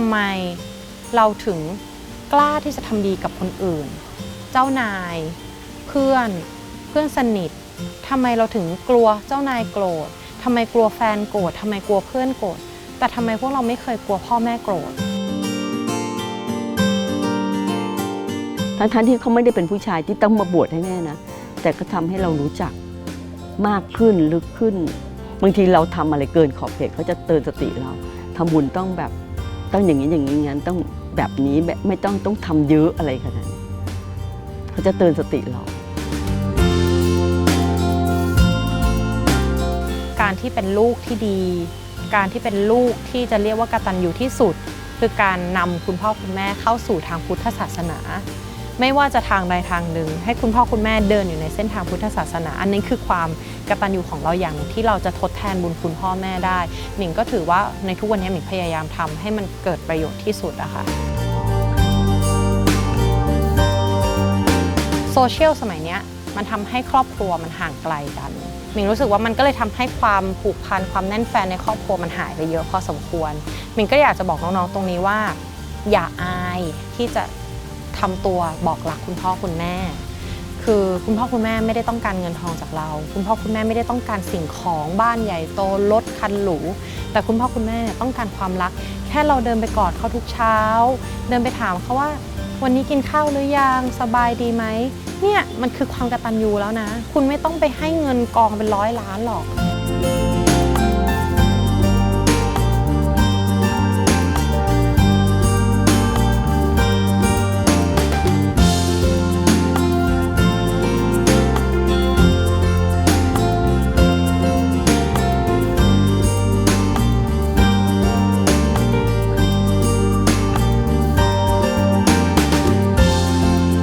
ทำไมเราถึงกล้าที่จะทำดีกับคนอื่น เจ้านาย เพื่อน เพื่อนสนิททำไมเราถึงกลัวเจ้านายโกรธทำไมกลัวแฟนโกรธทำไมกลัวเพื่อนโกรธแต่ทำไมพวกเราไม่เคยกลัวพ่อแม่โกรธทั้งทั้งๆที่เขาไม่ได้เป็นผู้ชายที่ต้องมาบวชให้แม่นะแต่ก็ทำให้เรารู้จักมากขึ้นลึกขึ้น บางทีเราทำอะไรเกินขอบเขตเขาจะเตือนสติเราทำบุญต้องแบบ ต้องอย่างนี้อย่างนี้งั้นต้องแบบนี้แบบไม่ต้องต้องทำเยอะอะไรขนาดนี้เขาจะเตือนสติเรา การที่เป็นลูกที่ดี การที่เป็นลูกที่จะเรียกว่ากตัญญูที่สุด คือการนำคุณพ่อคุณแม่เข้าสู่ทางพุทธศาสนา ไม่ว่าจะทางใดทางหนึ่ง ให้คุณพ่อคุณแม่เดินอยู่ในเส้นทางพุทธศาสนา อันนี้คือความกตัญญูของเราอย่างหนึ่งที่เราจะทดแทนบุญคุณพ่อแม่ได้หมิงก็ถือว่าในทุกวันนี้หมิงพยายามทำให้มันเกิดประโยชน์ที่สุดอะค่ะโซเชียลสมัยนี้มันทำให้ครอบครัวมันห่างไกลกันหมิงรู้สึกว่ามันก็เลยทำให้ความผูกพันความแน่นแฟนในครอบครัวมันหายไปเยอะพอสมควรหมิงก็อยากจะบอกน้องๆตรงนี้ว่า อย่าอายที่จะ ทำตัวบอกรักคุณพ่อคุณแม่ คือคุณพ่อคุณแม่ไม่ได้ต้องการเงินทองจากเรา คุณพ่อคุณแม่ไม่ได้ต้องการสิ่งของบ้านใหญ่โตรถคันหรูแต่คุณพ่อคุณแม่เนี่ยต้องการความรัก แค่เราเดินไปกอดเขาทุกเช้า เดินไปถามเขาว่า วันนี้กินข้าวหรือยังสบายดีไหมเนี่ยมันคือความกระตัญญูแล้วนะ คุณไม่ต้องไปให้เงินกองเป็นร้อยล้านหรอก